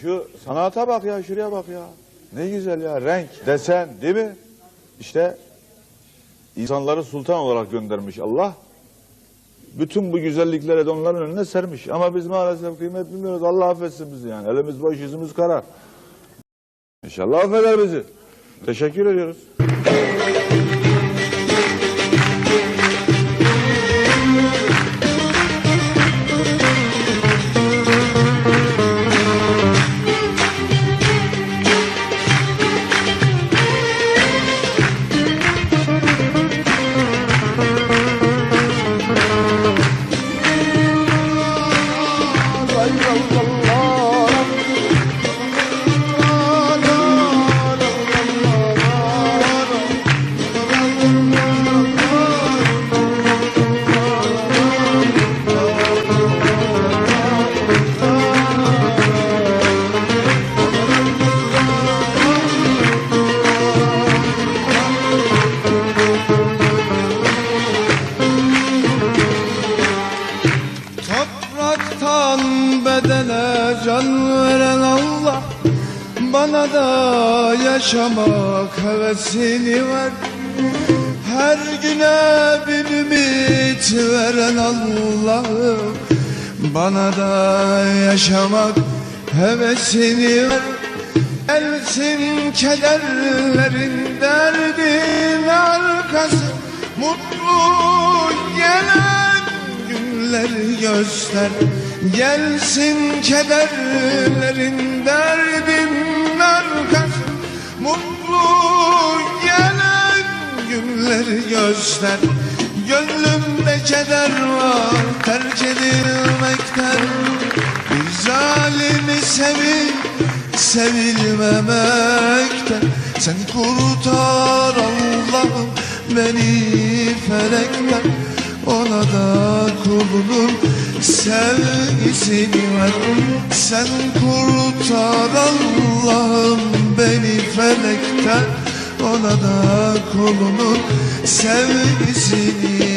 Şu sanata bak ya, şuraya bak ya. Ne güzel ya, renk, desen değil mi? İşte insanları sultan olarak göndermiş Allah. Bütün bu güzellikleri de onların önüne sermiş. Ama biz maalesef kıymet bilmiyoruz. Allah affetsin bizi yani. Elimiz boş, yüzümüz kara. İnşallah affeder bizi. Teşekkür ediyoruz. Can veren Allah Bana da yaşamak hevesini ver. Her güne bir ümit veren Allah'ım Bana da yaşamak hevesini ver. Gelsin kederlerin derdin arkası Mutlu gelen günleri göster Gelsin kederlerin derdin arkası Mutlu gelen günleri göster. Gönlümde keder var terk edilmekten. Bir zalimi sevip sevilmemekten. Sen kurtar Allah'ım beni felekten. Ona da kulunun sevgisini ver Sen kurtar Allah'ım beni felekten. Ona da kulunun sevgisini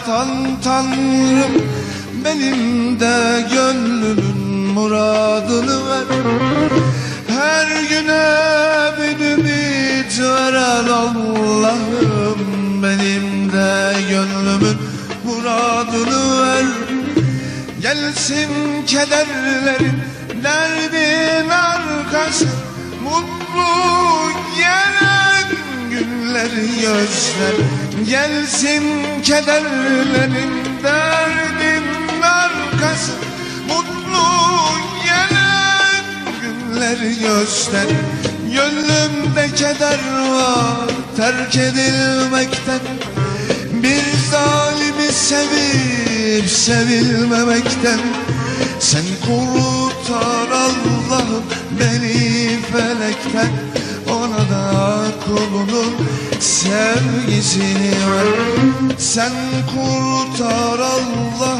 yaratan Tanrım Benim de gönlümün muradını ver. Her güne bir ümit veren Allah'ım Benim de gönlümün muradını ver. Gelsin kederlerin derdin arkası Mutlu gelen göster Gelsin kederlerin derdin arkası. Mutlu gelen günleri göster. Gönlümde keder var terk edilmekten. Bir zalimi sevip sevilmemekten. Sen kurtar beni felekten Ona da kulunun sevgisini ver. Sen kurtar beni